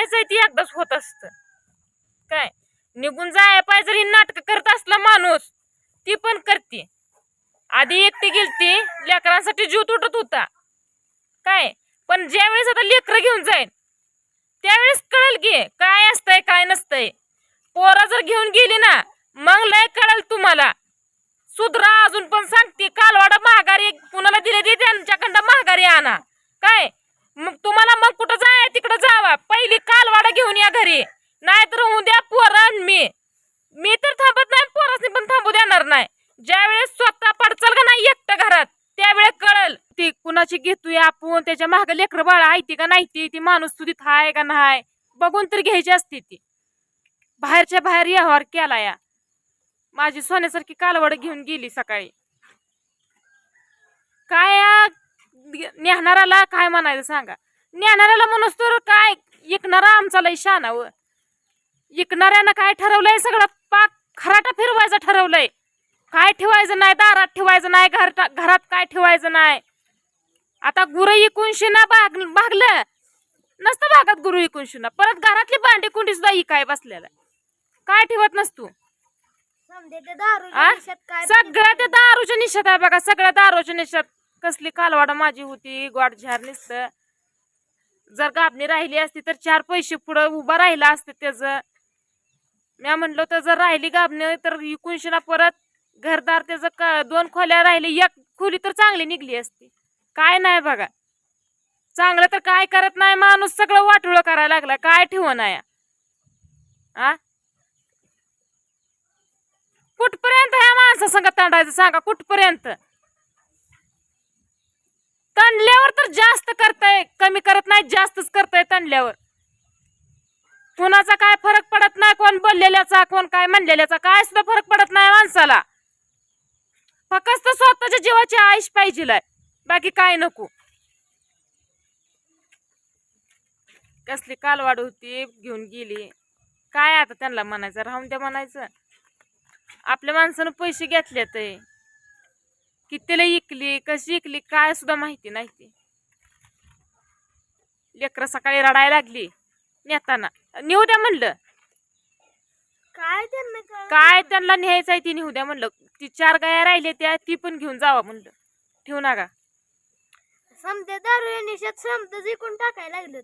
यायचंय ती एकदाच होत असत. काय? निघून जाय पाहिजे ही नाटक करत असला माणूस ती पण करते. आधी एकटी गेलती लेकरांसाठी जीव तुटत होता. काय? पण ज्यावेळेस आता लेकरं घेऊन जाईल त्यावेळेस कळेल की काय असतंय काय नसतंय. पोरा जर घेऊन गेली ना मग लय कळेल तुम्हाला. सुधरा अजून पण सांगते कालवाडा महागारी कुणाला दिले ते त्यांच्याकडं महागारी आणा. काय? मग तुम्हाला मग कुठं जाय तिकडं जावा. पहिली कालवाडा घेऊन या घरी. नाहीतर उद्या पोरण मी. मी तर थांबत नाही पोरासनी पण थांबू देणार नाही. ज्यावेळेस स्वतः पडचल का नाही एकटं घरात त्यावेळेस कळल. ती कुणाची घेतोय आपण? त्याच्यामागे लेकर बाळा आहे का नाही ती? ती माणूस तुझीत हाय का नाही? बघून तर घ्यायची असते ती. बाहेरच्या बाहेर व्यवहार केला या. माझी सोन्यासारखी कालवड घेऊन गेली सकाळी. काय या? नेहणाराला काय म्हणायचं सांगा? नेहणाऱ्याला म्हणूस तर काय? इकणारा आमचा लय शानाव इकणाऱ्यानं काय ठरवलंय? सगळं पाक खराटा फिरवायचं ठरवलंय. काय ठेवायचं नाही? दारात ठेवायचं नाही? घरात घरात काय ठेवायचं नाही? आता गुरं इकून शिना भाग भागलं. नसतं भागात गुरु इकून शिना. परत घरातली भांडी कुंडी सुद्धा इकाय बसलेला. काय ठेवत नसतो सगळ्या त्या दारूच्या निशात आहे बघा. सगळ्या दारूच्या निशात कसली कालवाड माझी होती गोड झार निसत. जर गाबणी राहिली असती तर चार पैसे पुढं उभा राहिला असते त्याच. म्या म्हणलं तर जर राहिली गाबणी तर इकूनशे ना परत घरदार त्याचं दोन खोल्या राहिली एक खोली तर चांगली निघली असती. काय नाही बघा. चांगलं तर काय करत नाही माणूस सगळं वाटोळं करायला लागला काय ठेवण आहे? आ? कुठपर्यंत ह्या माणसा संग तांडायचं सांगा कुठपर्यंत तणल्यावर तर जास्त करताय कमी करत नाही जास्तच करताय तणल्यावर कुणाचा काय फरक पडत नाही कोण बोललेल्याचा कोण काय म्हणलेल्याचा काय सुद्धा फरक पडत नाही माणसाला. फक्त स्वतःच्या जीवाची आयुष पाहिजे बाकी काय नको. कसली कालवाड होती घेऊन गेली. काय आता त्यांना म्हणायचं राहून द्या म्हणायचं. आपल्या माणसानं पैसे घेतले ते कितीला इकली कशी इकली काय सुद्धा माहिती नाही ती. लेकरं सकाळी रडायला लागली नेताना. नेऊ द्या म्हणलं. काय त्यांना कळलं? काय त्यांना न्यायचं आहे ती नेऊ द्या म्हणलं. ती चार गाया राहिल्या त्या ती पण घेऊन जावा म्हणलं. ठेवू नका. समजे दारूच्या निशात समजा जिंकून टाकायला लागलं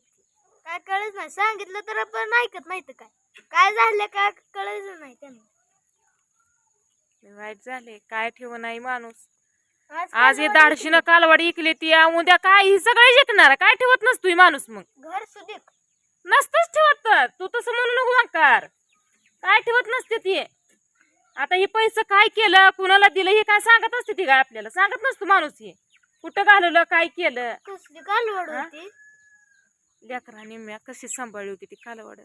काय कळत नाही. सांगितलं तर आपण ऐकत नाही तर काय? काय झालं काय कळायचं नाही त्यांना. वाईट झाले काय ठेव नाही माणूस. आज हे दाडशीनं कालवाडी इकली ती उद्या काय ही सगळे जिंकणार? काय ठेवत नसतोय माणूस मग? घर सुदीक नसतच ठेवत तर. तू तसं म्हणू नको मकार काय ठेवत नसते ती? आता हे पैसे काय केलं कुणाला दिलं हे काय सांगत असते ती काय आपल्याला? सांगत नसतो माणूस हे. कुठं घालवलं काय केलं? कसली कालवड हा? होती? लेकराने म्या कशी सांभाळली होती ती कालवड?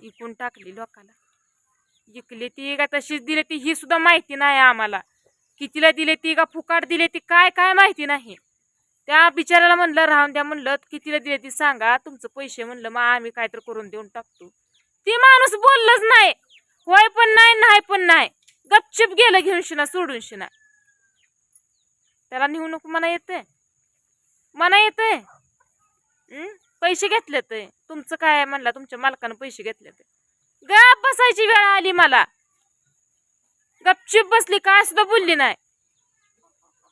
इकून टाकली लोकाला. इकली ती का तशीच दिली ती ही सुद्धा माहिती नाही आम्हाला. कितीला दिले ती का फुकाट दिले ती काय काय माहिती नाही. त्या बिचाराला म्हणलं राहून द्या म्हणलं कितीला दिले ती सांगा तुमचं पैसे म्हणलं मग आम्ही काहीतरी करून देऊन टाकतो. ती माणूस बोललंच नाही. होय पण नाही नाही पण नाही. गपचिप गेलं घेऊन शिना सोडून शिना त्याला नेऊ नको मना येते मना येते पैसे घेतले ते तुमचं काय म्हणला तुमच्या मालकानं पैसे घेतले ते गप बसायची वेळ आली मला. गपचिप बसली काय सुद्धा बोलली नाही.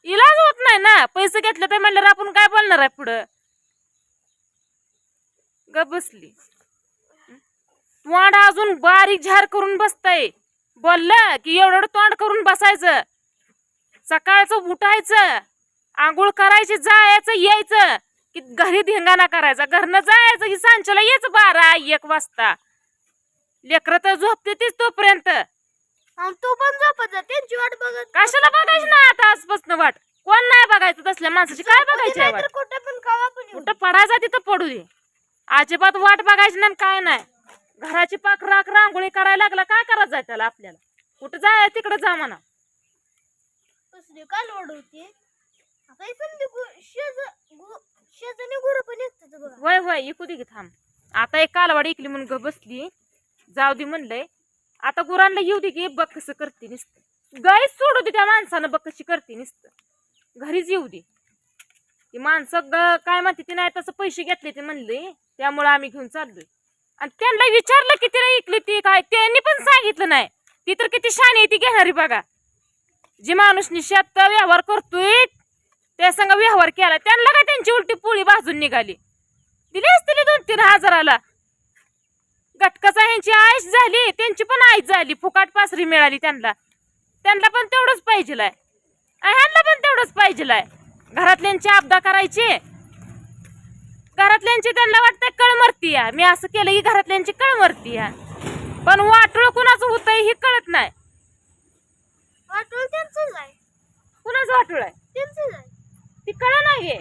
इलाज होत नाही ना पैसे घेतले तर म्हणल्यावर आपण काय बोलणार आहे पुढं? गप बसली. तोंड अजून बारीक झार करून बसतय. बोललं की एवढं एवढं तोंड करून बसायचं. सकाळचं उठायचं आंघोळ करायची जायचं यायचं की घरी धिंगाणा करायचा. घरनं जायचं की सांच्याला यायचं बारा एक वाजता. लेकरं तर झोपते तीच तोपर्यंत. तू पण झोपत जा त्यांची वाट बघत कशाला बघायची ना आता आजपासून वाट? कोण नाही बघायचं तसल्या माणसाची? काय बघायची आहे वाट? कुठं पण कवा पण येऊ. कुठं पडायचा तिथं पडू दे. अजिबात वाट बघायची नाही काय नाही. घराची पाक राख रांगोळी करायला लागला काय करायचं आहे त्याला आपल्याला? कुठं जाय तिकडं जा म्हणा. होती? ते गु- शेज गु- शेजाने गुरु पण येतात बघा. होय होय इकू दे की थांब. आता एक कालवाडी इकली म्हणून ग बसली. जाऊ दे म्हणलंय. आता गुरांना येऊ दे की बघ करते नुसतं. गायच सोडू दे त्या माणसानं बकशी करते नुसतं. घरीच येऊ दे. ती माणसं काय म्हणते ती नाही तसं पैसे घेतले ते म्हणले त्यामुळं आम्ही घेऊन चाललोय. आणि त्यांना विचारलं की तिला ऐकली ती काय त्यांनी पण सांगितलं नाही. ती तर किती शानी आहे ती घेणारी बघा. जी माणूस निशात व्यवहार करतोय त्या संग व्यवहार केला त्यांना काय त्यांची उलटी पोळी भाजून निघाली. दिली असतील दोन तीन हजाराला. गटकाचा ह्यांची आईश झाली त्यांची पण आईच झाली. फुकाट पासरी मिळाली त्यांना. त्यांना पण तेवढंच पाहिजेलाय. आणि ह्यांना पण तेवढंच पाहिजेलाय. घरातल्यांची आपदा करायची. घरातल्यांची त्यांना वाटतंय कळमरती या मी असं केलं की घरातल्यांची कळमरती या पण वाटोळ कुणाचं होतंय हे कळत नाही. त्यांचंच आहे. कुणाचं वाटोळ आहे? त्यांचंच आहे. ती कळ नाहीये.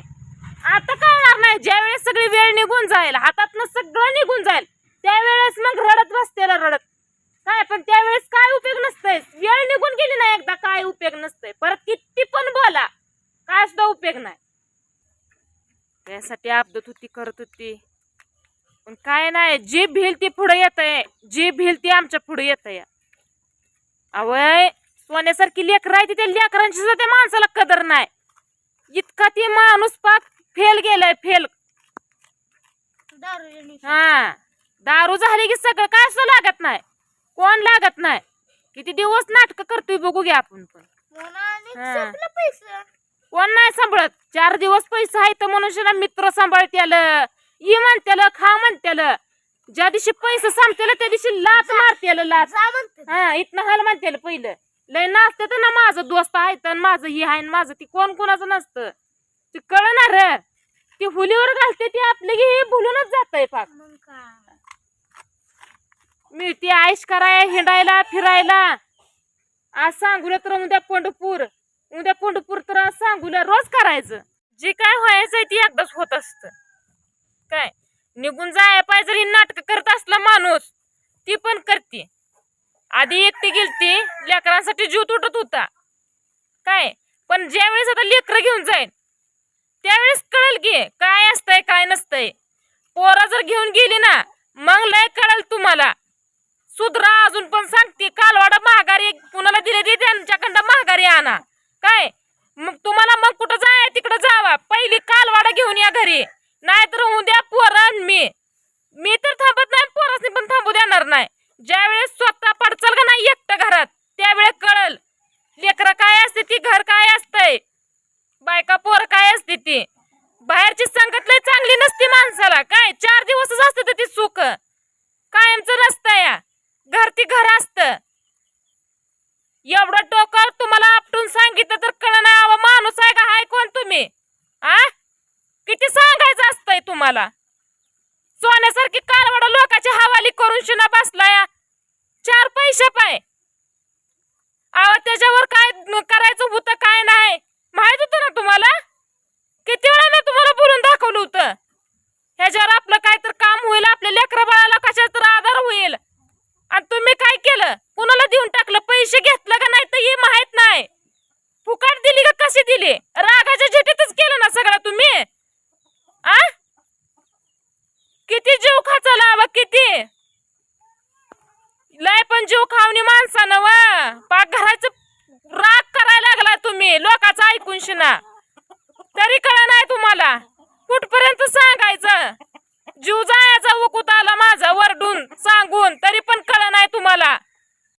आता कळणार नाही. ज्या वेळेस सगळी वेळ निघून जाईल हातातनं सगळं निघून जाईल. त्यावेळेस मग रडत बसतेला रडत. काय पण त्यावेळेस काय उपयोग नसतंय? वेळ निघून गेली ना एकदा काय उपयोग नसतंय? परत किती पण बोला काय सुद्धा उपयोग नाही. त्यासाठी आपदत होती करत होती. पण काय नाही जी भिल ती पुढे येत आहे जी भिल ती आमच्या पुढे येत आहे अवय सोन्यासारखी लेकरं आहे त्या लेकरांची सुद्धा त्या माणसाला कदर नाही. इतका ती माणूस पाक फेल गेलाय फेल. हा. दारू झाली की सगळं काय सुद्धा लागत नाही. कोण लागत नाही. किती दिवस नाटक करतोय बघू घ्या आपण पण. हा. कोण नाही सांभाळत. चार दिवस पैसा आहे तर मनुष्याला मित्र सांभाळत्याल. ये म्हणत्याल खा म्हणत्याल. ज्या दिवशी पैसे संपत्याल त्या दिवशी लाच मारत्याल लाच म्हणते हा इथनं हाल म्हणत्याल पहिलं. लय नाचते तर ना माझं दोस्त आहे तर माझं ही आहे न माझं. ती कोण कोणाचं नसतं. ते कळणार. ती हुलीवर घालते ती आपले की हे भुलूनच जात पाक. मग काय? मिळते आईश कराय हिंडायला फिरायला. आज सांगूला तर उद्या पंढरपूर. उद्या पंढरपूर तर आज सांगूला रोज करायचं. जे काय व्हायचंय ती एकदाच होत असत. काय? निघून जाय पाहिजे ही नाटक करत असला माणूस ती पण करते. आधी एकटी गेलती लेकरांसाठी जीव तुटत होता. काय? पण ज्यावेळेस आता लेकरं घेऊन जाईन त्यावेळेस कळेल की काय असतंय काय नसतंय. पोरं जर घेऊन गेली ना मग लय कळेल तुम्हाला. सुधरा अजून पण सांगते कालवाडा महागारी कुणाला दिले दे त्यांच्याकडं महागारी आणा. काय? मग तुम्हाला मग कुठं जाय तिकडं जावा. पहिली कालवाडा घेऊन या घरी. नाहीतर उद्या पोरण मी. मी तर थांबत नाही पोरासनी पण थांबू देणार नाही. ज्या वेळेस स्वतः पडचल का नाही एकटं घरात त्यावेळेस कळल. लेकरं काय असते ती घर काय असतंय? बायका पोर काय असते ती? बाहेरची संगत लय चांगली नसते माणसाला. काय? चार दिवसच असते तर ती सुख. कायमचं नसतं या. घर ती घर असत. एवढं टोकर तुम्हाला आपटून सांगितलं तर कळ नाही. माणूस आहे का? हाय कोण तुम्ही? आ? किती सांगायचं असतंय तुम्हाला? सोन्यासारखी का लोकांची हवाली करून शिना बसलाय चार पैसे पाय अहो त्याच्यावर काय न- करायचं होतं काय नाही माहीत होतं ना तुम्हाला किती वेळा मी तुम्हाला बोलून दाखवलं होतं ह्याच्यावर आपलं काय तर काम होईल आपल्या लेकरा बाळाला कशा तर आधार होईल आणि तुम्ही काय केलं कुणाला देऊन टाकलं पैसे घेतलं का नाही तर हे माहीत नाही फुकट दिली का कशी दिली रागाच्या झेटीतच केलं ना सगळं तुम्ही आ किती जीव खाचाला व किती लय पण जीव खावणी माणसानं व. पाक घराचं राग करायला लागला तुम्ही लोकांचं ऐकून शिना. तरी कळ नाही तुम्हाला कुठपर्यंत सांगायचं? जीव जायचा उकूत आला माझा वरडून सांगून तरी पण कळ नाही तुम्हाला.